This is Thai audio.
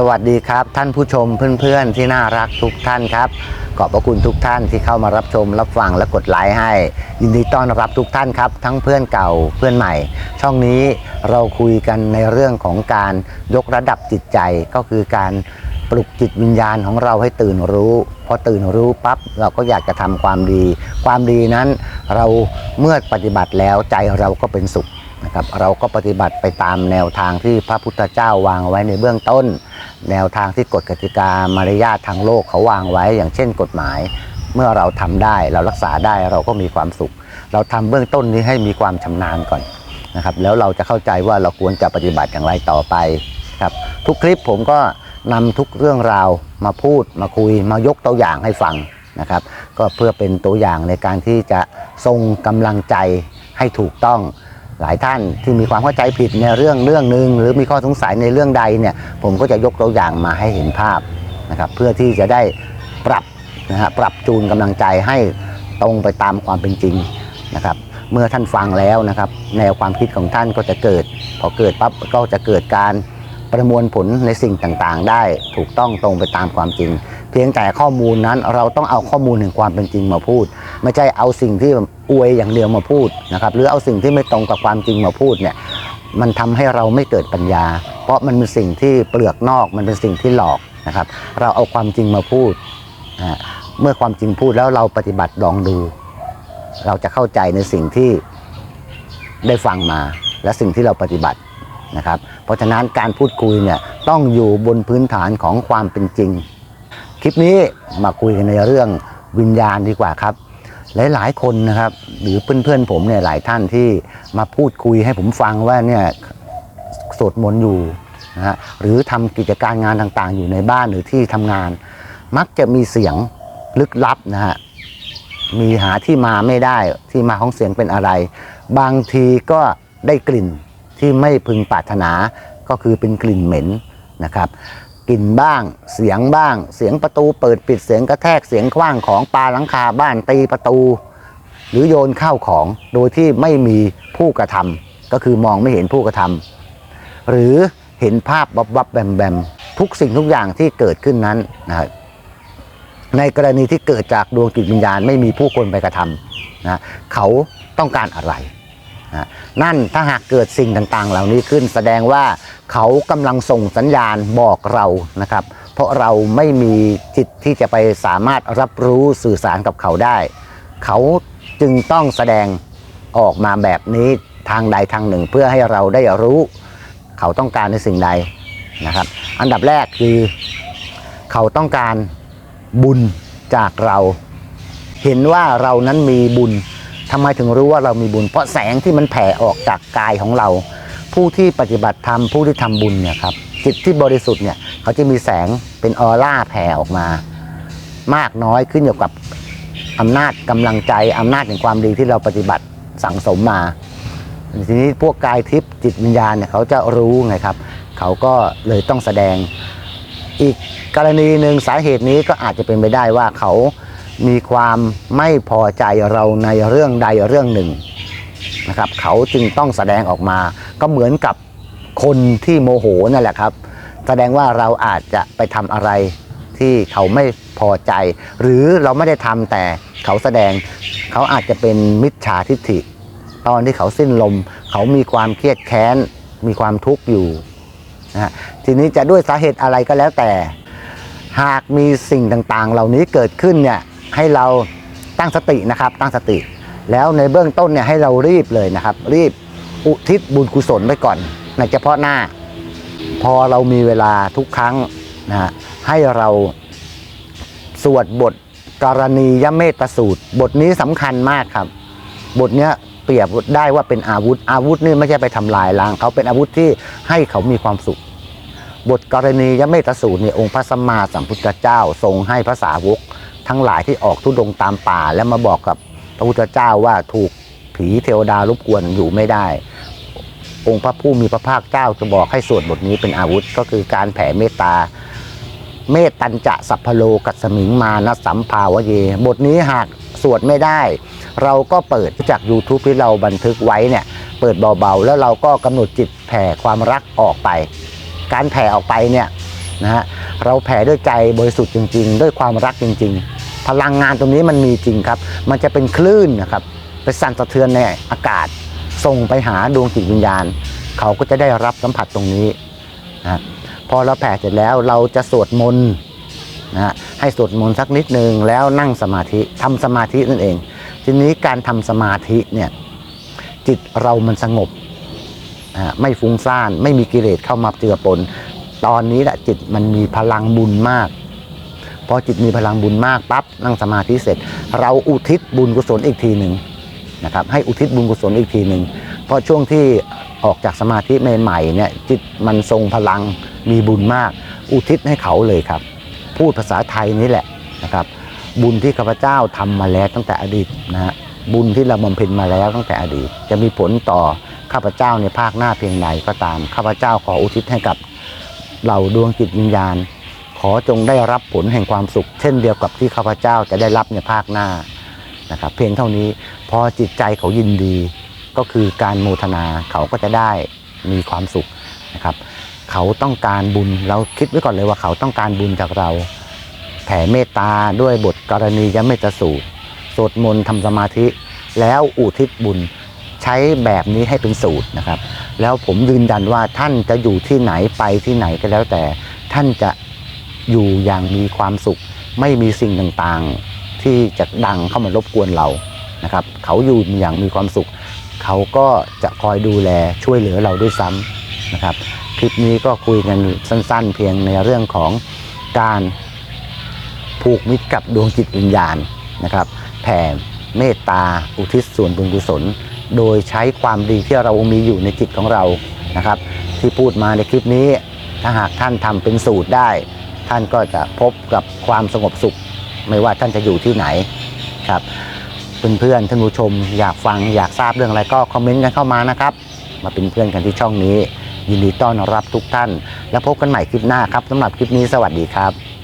สวัสดีครับ ท่านผู้ชมเพื่อนๆ ที่น่ารักทุกท่านครับขอบพระคุณทุกท่านที่เข้ามารับชมรับฟังและกดไลค์ให้ ยินดีต้อนรับทุกท่านครับ ทั้งเพื่อนเก่าเพื่อนใหม่ ช่องนี้เราคุยกันในเรื่องของการยกระดับจิตใจก็คือการ ปลุกจิตวิญญาณของเราให้ตื่นรู้ พอตื่นรู้ปั๊บเราก็อยากจะทำความดี ความดีนั้นเราเมื่อปฏิบัติแล้วใจเราก็เป็นสุขนะครับเราก็ปฏิบัติไปตามแนวทางที่พระพุทธเจ้าวางไว้ในเบื้องต้น แนวทางที่กฎกติกามารยาททางโลกเขาวางไว้ อย่างเช่นกฎหมาย เมื่อเราทำได้เรารักษาได้เราก็มีความสุข เราทำเบื้องต้นนี้ให้มีความชำนาญก่อนนะครับแล้วเราจะเข้าใจว่าเราควรจะปฏิบัติอย่างไรต่อไปครับทุกคลิปผมก็ นำทุกเรื่องราวมาพูดมาคุยมายกตัวอย่างให้ฟังนะครับ ก็เพื่อเป็นตัวอย่างในการที่จะทรงกำลังใจให้ถูกต้องหลายท่านที่มีความเข้าใจผิดในเรื่องเรื่องหนึ่งหรือมีข้อสงสัยในเรื่องใดเนี่ยผมก็จะยกตัวอย่างมาให้เห็นภาพนะครับเพื่อที่จะได้ปรับนะฮะปรับจูนกำลังใจให้ตรงไปตามความเป็นจริงนะครับเมื่อท่านฟังแล้วนะครับ แนวความคิดของท่านก็จะเกิด พอเกิดปั๊บก็จะเกิดการ ประมวลผลในสิ่งต่างๆ ได้ถูกต้องตรงไปตามความจริง เพียงแต่ข้อมูลนั้นเราต้องเอาข้อมูลแห่งความเป็นจริงมาพูด ไม่ใช่เอาสิ่งที่อวยอย่างเดียวมาพูดนะครับหรือเอาสิ่งที่ไม่ตรงกับความจริงมาพูดเนี่ยมันทำให้เราไม่เกิดปัญญา เพราะมันเป็นสิ่งที่เปลือกนอกมันเป็นสิ่งที่หลอกนะครับเราเอาความจริงมาพูด เมื่อความจริงพูดแล้วเราปฏิบัติลองดู เราจะเข้าใจในสิ่งที่ได้ฟังมาและสิ่งที่เราปฏิบัติ นะครับเพราะฉะนั้นการพูดคุยเนี่ยต้องอยู่บนพื้นฐานของความเป็นจริง คลิปนี้มาคุยกันในเรื่องวิญญาณดีกว่าครับ หลายๆคนนะครับหรือเพื่อนๆผมเนี่ยหลายท่านที่มาพูดคุยให้ผมฟังว่าเนี่ยสวดมนต์อยู่นะฮะหรือทำกิจการงานต่างๆ อยู่ในบ้านหรือที่ทำงาน มักจะมีเสียงลึกลับนะฮะมีหาที่มาไม่ได้ที่มาของเสียงเป็นอะไร บางทีก็ได้กลิ่น ที่ไม่พึงปรารถนาก็คือเป็นกลิ่นเหม็นนะครับกลิ่นบ้างเสียงบ้าง เสียงประตูเปิดปิดเสียงกระแทกเสียงคว้างของปลาหลังคาบ้านตีประตู หรือโยนข้าวของโดยที่ไม่มีผู้กระทำก็คือมองไม่เห็นผู้กระทำหรือเห็นภาพวับวับแบมแบมทุกสิ่งทุกอย่างที่เกิดขึ้นนั้นนะครับในกรณีที่เกิดจากดวงจิตวิญญาณไม่มีผู้คนไปกระทำนะเขาต้องการอะไร นั่นถ้าหากเกิดสิ่งต่างๆ เหล่านี้ขึ้นแสดงว่าเขากำลังส่งสัญญาณบอกเรานะครับ เพราะเราไม่มีจิตที่จะไปสามารถรับรู้สื่อสารกับเขาได้ เขาจึงต้องแสดงออกมาแบบนี้ทางใดทางหนึ่ง เพื่อให้เราได้รู้ เขาต้องการในสิ่งใดนะครับ อันดับแรกคือเขาต้องการบุญจากเรา เห็นว่าเรานั้นมีบุญ ทำไมถึงรู้ว่าเรามีบุญ เพราะแสงที่มันแผ่ออกจากกายของเรา ผู้ที่ปฏิบัติธรรมผู้ที่ทำบุญเนี่ยครับจิตที่บริสุทธิ์เนี่ยเขาจะมีแสงเป็นออร่าแผ่ออกมา มากน้อยขึ้นอยู่กับอำนาจกำลังใจอำนาจแห่งความดีที่เราปฏิบัติสั่งสมมาทีนี้พวกกายทิพย์จิตวิญญาณเนี่ยเขาจะรู้ไงครับเขาก็เลยต้องแสดง อีกกรณีหนึ่งสาเหตุนี้ก็อาจจะเป็นไปได้ว่าเขา มีความไม่พอใจเราในเรื่องใดเรื่องหนึ่งนะครับ เขาจึงต้องแสดงออกมา ก็เหมือนกับคนที่โมโหนั่นแหละครับ แสดงว่าเราอาจจะไปทำอะไรที่เขาไม่พอใจ หรือเราไม่ได้ทำแต่เขาแสดงเขาอาจจะเป็นมิจฉาทิฏฐิ ตอนที่เขาสิ้นลม เขามีความเครียดแค้น มีความทุกข์อยู่นะฮะทีนี้จะด้วยสาเหตุอะไรก็แล้วแต่ หากมีสิ่งต่างๆ เหล่านี้เกิดขึ้นเนี่ย ให้เราตั้งสตินะครับ ตั้งสติ แล้วในเบื้องต้นเนี่ยให้เรารีบเลยนะครับ รีบอุทิศบุญกุศลไปก่อน ในเฉพาะหน้า พอเรามีเวลาทุกครั้งนะฮะให้เราสวดบทกรณียเมตสูตร บทนี้สำคัญมากครับ บทเนี้ยเปรียบได้ว่าเป็นอาวุธ อาวุธนี่ไม่ใช่ไปทำลายล้างเขาเป็นอาวุธที่ให้เขามีความสุข บทกรณียเมตสูตรเนี่ยองค์พระสัมมาสัมพุทธเจ้าทรงให้พระสาวก ทั้งหลายที่ออกทุดงตามป่า แล้วมาบอกกับพระพุทธเจ้าว่าถูกผีเทวดารบกวนอยู่ไม่ได้ องค์พระผู้มีพระภาคเจ้าจะบอกให้สวดบทนี้เป็นอาวุธก็คือการแผ่เมตตา เมตตัญจะสัพพโลกัสมิงมานะสัมภาวะเย บทนี้หากสวดไม่ได้ เราก็เปิดจาก YouTube ที่เราบันทึกไว้เนี่ยเปิดเบาๆ แล้วเราก็กำหนดจิตแผ่ความรักออกไป การแผ่ออกไปเนี่ยนะฮะเราแผ่ด้วยใจบริสุทธิ์จริง ๆ ด้วยความรักจริง ๆ พลังงานตรงนี้มันมีจริงครับ มันจะเป็นคลื่นนะครับไปสั่นสะเทือนในอากาศ ส่งไปหาดวงจิตวิญญาณ เขาก็จะได้รับสัมผัสตรงนี้นะพอเราแผ่เสร็จแล้วเราจะสวดมนต์นะฮะให้สวดมนต์สักนิดนึงแล้วนั่งสมาธิทำสมาธินั่นเอง ทีนี้การทำสมาธิเนี่ยจิตเรามันสงบไม่ฟุ้งซ่าน ไม่มีกิเลสเข้ามาเจือปน ตอนนี้แหละจิตมันมีพลังบุญมาก พอจิตมีพลังบุญมากปั๊บนั่งสมาธิเสร็จ เราอุทิศบุญกุศลอีกทีหนึ่งนะครับให้อุทิศบุญกุศลอีกทีหนึ่งเพราะช่วงที่ออกจากสมาธิใหม่ๆเนี่ยจิตมันทรงพลังมีบุญมาก อุทิศให้เขาเลยครับ พูดภาษาไทยนี่แหละนะครับบุญที่ข้าพเจ้าทำมาแล้วตั้งแต่อดีตนะฮะบุญที่เราบำเพ็ญมาแล้วตั้งแต่อดีต จะมีผลต่อข้าพเจ้าในภาคหน้าเพียงใดก็ตามข้าพเจ้าขออุทิศให้กับเหล่าดวงจิตวิญญาณ ขอจงได้รับผลแห่งความสุข เช่นเดียวกับที่ข้าพเจ้าจะได้รับในภาคหน้านะครับเพียงเท่านี้พอจิตใจเขายินดี ก็คือการโมทนาเขาก็จะได้มีความสุขนะครับ เขาต้องการบุญเราคิดไว้ก่อนเลยว่าเขาต้องการบุญจากเรา แผ่เมตตาด้วยบทกรณียเมตสูตรสวดมนต์ทำสมาธิ แล้วอุทิศบุญใช้แบบนี้ให้เป็นสูตรนะครับ แล้วผมยืนยันว่าท่านจะอยู่ที่ไหนไปที่ไหนก็แล้วแต่ท่านจะ อยู่อย่างมีความสุข ไม่มีสิ่งต่างๆ ที่จะดังเข้ามารบกวนเรานะครับ เขาอยู่อย่างมีความสุข เขาก็จะคอยดูแลช่วยเหลือเราด้วยซ้ำนะครับ คลิปนี้ก็คุยกันสั้นๆ เพียงในเรื่องของการผูกมิตรกับดวงจิตวิญญาณนะครับแผ่เมตตาอุทิศส่วนบุญกุศล โดยใช้ความดีที่เรามีอยู่ในจิตของเรานะครับ ที่พูดมาในคลิปนี้ถ้าหากท่านทำเป็นสูตรได้ ท่านก็จะพบกับความสงบสุข ไม่ว่าท่านจะอยู่ที่ไหนครับเพื่อนๆท่านผู้ชมอยากฟังอยากทราบเรื่องอะไรก็คอมเมนต์กันเข้ามานะครับ มาเป็นเพื่อนกันที่ช่องนี้ ยินดีต้อนรับทุกท่าน แล้วพบกันใหม่คลิปหน้าครับสำหรับคลิปนี้สวัสดีครับ